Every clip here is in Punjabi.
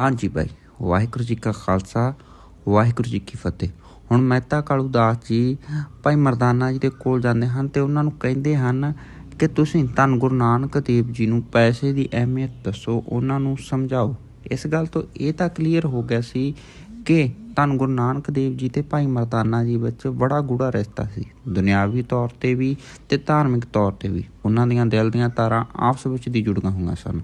ਹਾਂਜੀ ਭਾਈ, ਵਾਹਿਗੁਰੂ ਜੀ ਕਾ ਖਾਲਸਾ, ਵਾਹਿਗੁਰੂ ਜੀ ਕੀ ਫਤਿਹ। ਹੁਣ ਮਹਿਤਾ ਕਾਲੂ ਦਾਸ ਜੀ, ਭਾਈ ਮਰਦਾਨਾ ਜੀ ਦੇ ਕੋਲ ਜਾਂਦੇ ਹਨ ਤੇ ਉਹਨਾਂ ਨੂੰ ਕਹਿੰਦੇ ਹਨ ਕਿ ਤੁਸੀਂ ਧੰਨ ਗੁਰੂ ਨਾਨਕ ਦੇਵ ਜੀ ਨੂੰ ਪੈਸੇ ਦੀ ਅਹਿਮੀਅਤ ਦੱਸੋ, ਉਹਨਾਂ ਨੂੰ ਸਮਝਾਓ। ਇਸ ਗੱਲ ਤੋਂ ਇਹ ਤਾਂ ਕਲੀਅਰ ਹੋ ਗਿਆ ਸੀ ਕਿ ਧੰਨ ਗੁਰੂ ਨਾਨਕ ਦੇਵ ਜੀ ਤੇ ਭਾਈ ਮਰਦਾਨਾ ਜੀ ਵਿੱਚ ਬੜਾ ਗੂੜਾ ਰਿਸ਼ਤਾ ਸੀ। ਦੁਨਿਆਵੀ ਤੌਰ ਤੇ ਵੀ ਤੇ ਧਾਰਮਿਕ ਤੌਰ ਤੇ ਵੀ। ਉਹਨਾਂ ਦੀਆਂ ਦਿਲ ਦੀਆਂ ਤਾਰਾਂ ਆਪਸ ਵਿੱਚ ਦੀ ਜੁੜੀਆਂ ਹੋਈਆਂ ਸਨ।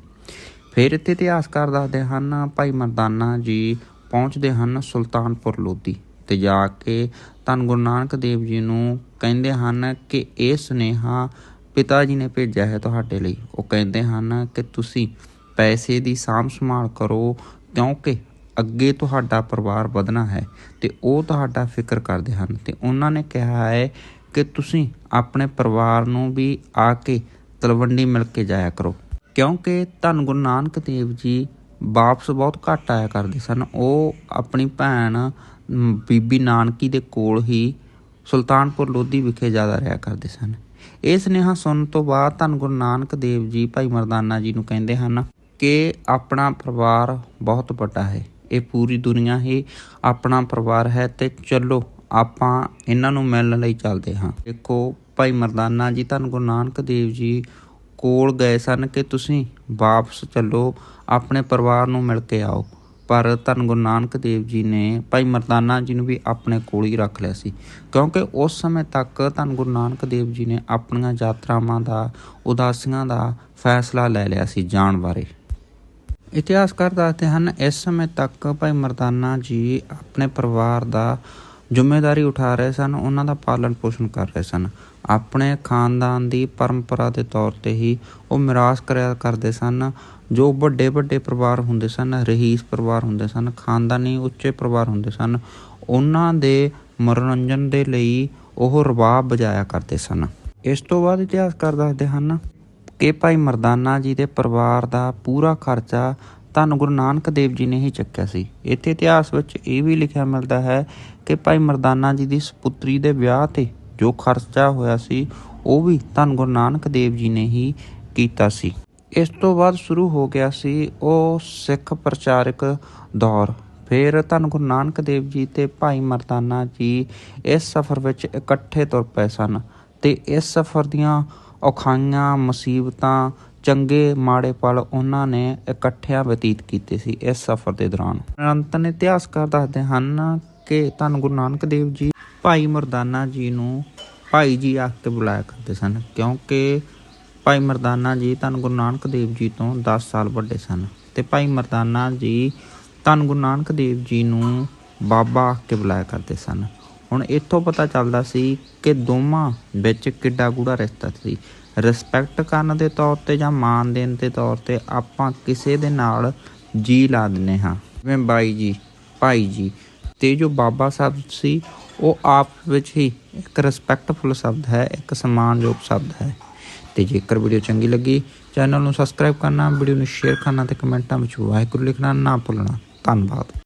ਫਿਰ ਇੱਥੇ ਇਤਿਹਾਸਕਾਰ ਦੱਸਦੇ ਹਨ, ਭਾਈ ਮਰਦਾਨਾ ਜੀ ਪਹੁੰਚਦੇ ਹਨ ਸੁਲਤਾਨਪੁਰ ਲੋਧੀ ਤੇ ਜਾ ਕੇ ਧੰਨ ਗੁਰੂ ਨਾਨਕ ਦੇਵ ਜੀ ਨੂੰ ਕਹਿੰਦੇ ਹਨ ਕਿ ਇਹ ਸੁਨੇਹਾ ਪਿਤਾ ਜੀ ਨੇ ਭੇਜਿਆ ਹੈ ਤੁਹਾਡੇ ਲਈ। ਉਹ ਕਹਿੰਦੇ ਹਨ ਕਿ ਤੁਸੀਂ ਪੈਸੇ ਦੀ ਸਾਂਭ ਸੰਭਾਲ ਕਰੋ ਕਿਉਂਕਿ ਅੱਗੇ ਤੁਹਾਡਾ ਪਰਿਵਾਰ ਵਧਣਾ ਹੈ ਤੇ ਉਹ ਤੁਹਾਡਾ ਫਿਕਰ ਕਰਦੇ ਹਨ ਤੇ ਉਹਨਾਂ ਨੇ ਕਿਹਾ ਹੈ ਕਿ ਤੁਸੀਂ ਆਪਣੇ ਪਰਿਵਾਰ ਨੂੰ ਵੀ ਆ ਕੇ ਤਲਵੰਡੀ ਮਿਲ ਕੇ ਜਾਇਆ ਕਰੋ। ਕਿਉਂਕਿ ਧੰਨ ਗੁਰੂ ਨਾਨਕ ਦੇਵ ਜੀ ਵਾਪਸ ਬਹੁਤ ਘੱਟ ਆਇਆ ਕਰਦੇ ਸਨ। ਉਹ ਆਪਣੀ ਭੈਣ ਬੀਬੀ ਨਾਨਕੀ ਦੇ ਕੋਲ ਹੀ ਸੁਲਤਾਨਪੁਰ ਲੋਧੀ ਵਿਖੇ ਜ਼ਿਆਦਾ ਰਿਹਾ ਕਰਦੇ ਸਨ। ਇਹ ਸੁਨੇਹਾ ਸੁਣਨ ਤੋਂ ਬਾਅਦ ਧੰਨ ਗੁਰੂ ਨਾਨਕ ਦੇਵ ਜੀ ਭਾਈ ਮਰਦਾਨਾ ਜੀ ਨੂੰ ਕਹਿੰਦੇ ਹਨ ਕਿ ਆਪਣਾ ਪਰਿਵਾਰ ਬਹੁਤ ਵੱਡਾ ਹੈ। ਇਹ ਪੂਰੀ ਦੁਨੀਆ ਹੀ ਆਪਣਾ ਪਰਿਵਾਰ ਹੈ ਤੇ ਚਲੋ, ਆਪਾਂ ਇਹਨਾਂ ਨੂੰ ਮਿਲਣ ਲਈ ਚੱਲਦੇ ਹਾਂ। ਦੇਖੋ ਭਾਈ ਮਰਦਾਨਾ ਜੀ, ਧੰਨ ਗੁਰੂ ਨਾਨਕ ਦੇਵ ਜੀ ਕੋਲ ਗਏ ਸਨ ਕਿ ਤੁਸੀਂ ਵਾਪਸ ਚੱਲੋ, ਆਪਣੇ ਪਰਿਵਾਰ ਨੂੰ ਮਿਲ ਕੇ ਆਓ। ਪਰ ਧੰਨ ਗੁਰੂ ਨਾਨਕ ਦੇਵ ਜੀ ਨੇ ਭਾਈ ਮਰਦਾਨਾ ਜੀ ਨੂੰ ਵੀ ਆਪਣੇ ਕੋਲ ਹੀ ਰੱਖ ਲਿਆ ਸੀ। ਕਿਉਂਕਿ ਉਸ ਸਮੇਂ ਤੱਕ ਧੰਨ ਗੁਰੂ ਨਾਨਕ ਦੇਵ ਜੀ ਨੇ ਆਪਣੀਆਂ ਯਾਤਰਾਵਾਂ ਦਾ, ਉਦਾਸੀਆਂ ਦਾ ਫੈਸਲਾ ਲੈ ਲਿਆ ਸੀ ਜਾਣ ਬਾਰੇ। ਇਤਿਹਾਸਕਾਰ ਦੱਸਦੇ ਹਨ, ਇਸ ਸਮੇਂ ਤੱਕ ਭਾਈ ਮਰਦਾਨਾ ਜੀ ਆਪਣੇ ਪਰਿਵਾਰ ਦਾ ਜ਼ਿੰਮੇਵਾਰੀ ਉਠਾ ਰਹੇ ਸਨ, ਉਹਨਾਂ ਦਾ ਪਾਲਣ ਪੋਸ਼ਣ ਕਰ ਰਹੇ ਸਨ। ਆਪਣੇ ਖਾਨਦਾਨ ਦੀ ਪਰੰਪਰਾ ਦੇ ਤੌਰ ਤੇ ਹੀ ਉਹ ਮਿਰਾਸ ਕਰਿਆ ਕਰਦੇ ਸਨ। ਜੋ ਵੱਡੇ ਵੱਡੇ ਪਰਿਵਾਰ ਹੁੰਦੇ ਸਨ, ਰਹੀਸ ਪਰਿਵਾਰ ਹੁੰਦੇ ਸਨ, ਖਾਨਦਾਨੀ ਉੱਚੇ ਪਰਿਵਾਰ ਹੁੰਦੇ ਸਨ, ਉਹਨਾਂ ਦੇ ਮਨੋਰੰਜਨ ਦੇ ਲਈ ਉਹ ਰਬਾਬ ਵਜਾਇਆ ਕਰਦੇ ਸਨ। ਇਸ ਤੋਂ ਬਾਅਦ ਇਤਿਹਾਸਕਾਰ ਦੱਸਦੇ ਹਨ ਕਿ ਭਾਈ ਮਰਦਾਨਾ ਜੀ ਦੇ ਪਰਿਵਾਰ ਦਾ ਪੂਰਾ ਖਰਚਾ ਧੰਨ ਗੁਰੂ ਨਾਨਕ ਦੇਵ ਜੀ ਨੇ ਹੀ ਚੱਕਿਆ ਸੀ। ਇੱਥੇ ਇਤਿਹਾਸ ਵਿੱਚ ਇਹ ਵੀ ਲਿਖਿਆ ਮਿਲਦਾ ਹੈ ਕਿ ਭਾਈ ਮਰਦਾਨਾ ਜੀ ਦੀ ਸੁਪੁੱਤਰੀ ਦੇ ਵਿਆਹ ਤੇ ਜੋ ਖਰਚਾ ਹੋਇਆ ਸੀ, ਉਹ ਵੀ ਧੰਨ ਗੁਰੂ ਨਾਨਕ ਦੇਵ ਜੀ ਨੇ ਹੀ ਕੀਤਾ ਸੀ। ਇਸ ਤੋਂ ਬਾਅਦ ਸ਼ੁਰੂ ਹੋ ਗਿਆ ਸੀ ਉਹ ਸਿੱਖ ਪ੍ਰਚਾਰਕ ਦੌਰ। ਫਿਰ ਧੰਨ ਗੁਰੂ ਨਾਨਕ ਦੇਵ ਜੀ ਤੇ ਭਾਈ ਮਰਦਾਨਾ ਜੀ ਇਸ ਸਫ਼ਰ ਵਿੱਚ ਇਕੱਠੇ ਤੁਰ ਪਏ ਸਨ ਤੇ ਇਸ ਸਫ਼ਰ ਦੀਆਂ ਔਖਾਈਆਂ, ਮੁਸੀਬਤਾਂ ਚੰਗੇ ਮਾੜੇ ਪਲ ਉਹਨਾਂ ਨੇ ਇਕੱਠਿਆਂ ਬਤੀਤ ਕੀਤੇ ਸੀ ਇਸ ਸਫ਼ਰ ਦੇ ਦੌਰਾਨ। ਨਿਰੰਤਰ ਇਤਿਹਾਸਕਾਰ ਦੱਸਦੇ ਹਨ ਕਿ ਧੰਨ ਗੁਰੂ ਨਾਨਕ ਦੇਵ ਜੀ, ਭਾਈ ਮਰਦਾਨਾ ਜੀ ਨੂੰ ਭਾਈ ਜੀ ਆਖ ਕੇ ਬੁਲਾਇਆ ਕਰਦੇ ਸਨ, ਕਿਉਂਕਿ ਭਾਈ ਮਰਦਾਨਾ ਜੀ ਧੰਨ ਗੁਰੂ ਨਾਨਕ ਦੇਵ ਜੀ ਤੋਂ 10 ਸਾਲ ਵੱਡੇ ਸਨ ਤੇ ਭਾਈ ਮਰਦਾਨਾ ਜੀ ਧੰਨ ਗੁਰੂ ਨਾਨਕ ਦੇਵ ਜੀ ਨੂੰ ਬਾਬਾ ਆਖ ਕੇ ਬੁਲਾਇਆ ਕਰਦੇ ਸਨ। ਹੁਣ ਇੱਥੋਂ ਪਤਾ ਚੱਲਦਾ ਸੀ ਕਿ ਦੋਵਾਂ ਵਿੱਚ ਕਿੱਡਾ ਗੂੜਾ ਰਿਸ਼ਤਾ ਸੀ। ਰਿਸਪੈਕਟ ਕਰਨ ਦੇ ਤੌਰ ਤੇ ਜਾਂ ਮਾਨ ਦੇਣ ਦੇ ਤੌਰ ਤੇ ਆਪਾਂ ਕਿਸੇ ਦੇ ਨਾਲ ਜੀ ਲਾ ਦਿੰਨੇ ਹਾਂ। ਜਿਵੇਂ ਬਾਈ ਜੀ, ਭਾਈ ਜੀ, ਤੇ ਜੋ ਬਾਬਾ ਸ਼ਬਦ ਸੀ, ਉਹ ਆਪ ਵਿੱਚ ਹੀ ਇੱਕ ਰਿਸਪੈਕਟਫੁਲ ਸ਼ਬਦ ਹੈ, ਇੱਕ ਸਮਾਨਯੋਗ ਸ਼ਬਦ ਹੈ। ਤੇ ਜੇਕਰ ਵੀਡੀਓ ਚੰਗੀ ਲੱਗੀ, ਚੈਨਲ ਨੂੰ ਸਬਸਕ੍ਰਾਈਬ ਕਰਨਾ, ਵੀਡੀਓ ਨੂੰ ਸ਼ੇਅਰ ਕਰਨਾ ਤੇ ਕਮੈਂਟਾਂ ਵਿੱਚ ਵਾਹਿਗੁਰੂ ਲਿਖਣਾ ਨਾ ਭੁੱਲਣਾ। ਧੰਨਵਾਦ।